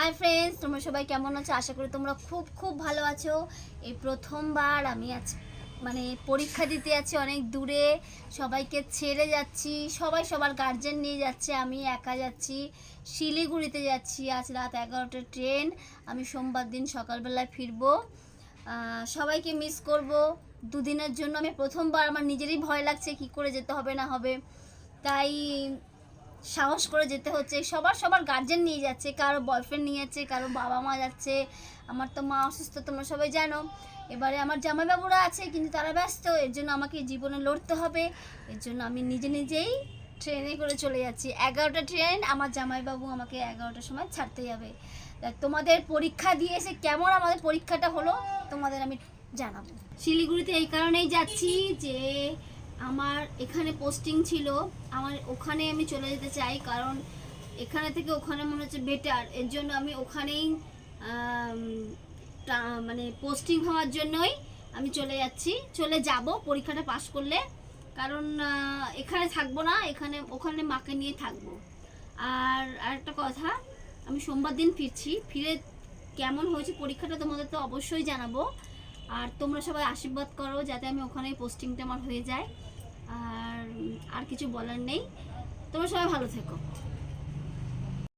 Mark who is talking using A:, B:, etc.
A: Hi friends তোমরা সবাই কেমন আছো? আশা করি তোমরা খুব খুব ভালো আছো। এই প্রথমবার আমি আজ মানে পরীক্ষা দিতে যাচ্ছি অনেক দূরে। সবাইকে ছেড়ে যাচ্ছি। সবাই সবার গার্জেন নিয়ে যাচ্ছে। আমি একা যাচ্ছি। শিলিগুড়িতে যাচ্ছি। আজ রাত এগারোটা ট্রেন আমি সোমবার দিন সকালবেলায় ফিরবো। সবাইকে মিস করব। দুদিনের জন্য আমি প্রথমবার, আমার নিজেরই ভয় লাগছে কি করে যেতে হবে, না হবে। তাই সাহস করে যেতে হচ্ছে। সবার সবার গার্জেন নিয়ে যাচ্ছে, কারও বয়ফ্রেন্ড নিয়ে যাচ্ছে, কারও বাবা মা যাচ্ছে, আমার তো মা অসুস্থ, তোমরা সবাই জানো। এবারে আমার জামাইবাবুরা আছে, কিন্তু তারা ব্যস্ত, এর জন্য আমাকে জীবনে লড়তে হবে। এর জন্য আমি নিজে নিজেই ট্রেনে করে চলে যাচ্ছি। এগারোটা ট্রেন আমার জামাইবাবু আমাকে এগারোটার সময় ছাড়তে যাবে। তোমাদের পরীক্ষা দিয়ে এসে কেমন আমাদের পরীক্ষাটা হলো, তোমাদের আমি জানাব। শিলিগুড়িতে এই কারণেই যাচ্ছি যে আমার এখানে পোস্টিং ছিল। আমার ওখানে আমি চলে যেতে চাই, কারণ এখানে থেকে ওখানে মনে হচ্ছে বেটার এর জন্য আমি ওখানেই মানে পোস্টিং হওয়ার জন্যই আমি চলে যাচ্ছি। চলে যাব, পরীক্ষাটা পাশ করলে। কারণ এখানে থাকব না, এখানে, ওখানে মাকে নিয়ে থাকব। আর আরেকটা কথা, আমি সোমবার দিন ফিরছি। ফিরে কেমন হয়েছে পরীক্ষাটা তোমাদের তো অবশ্যই জানাব। আর তোমরা সবাই আশীর্বাদ করো যাতে আমি ওখানে পোস্টিংটা আমার হয়ে যায়। আর আর কিছু বলার নেই। তোমরা সবাই ভালো থেকো।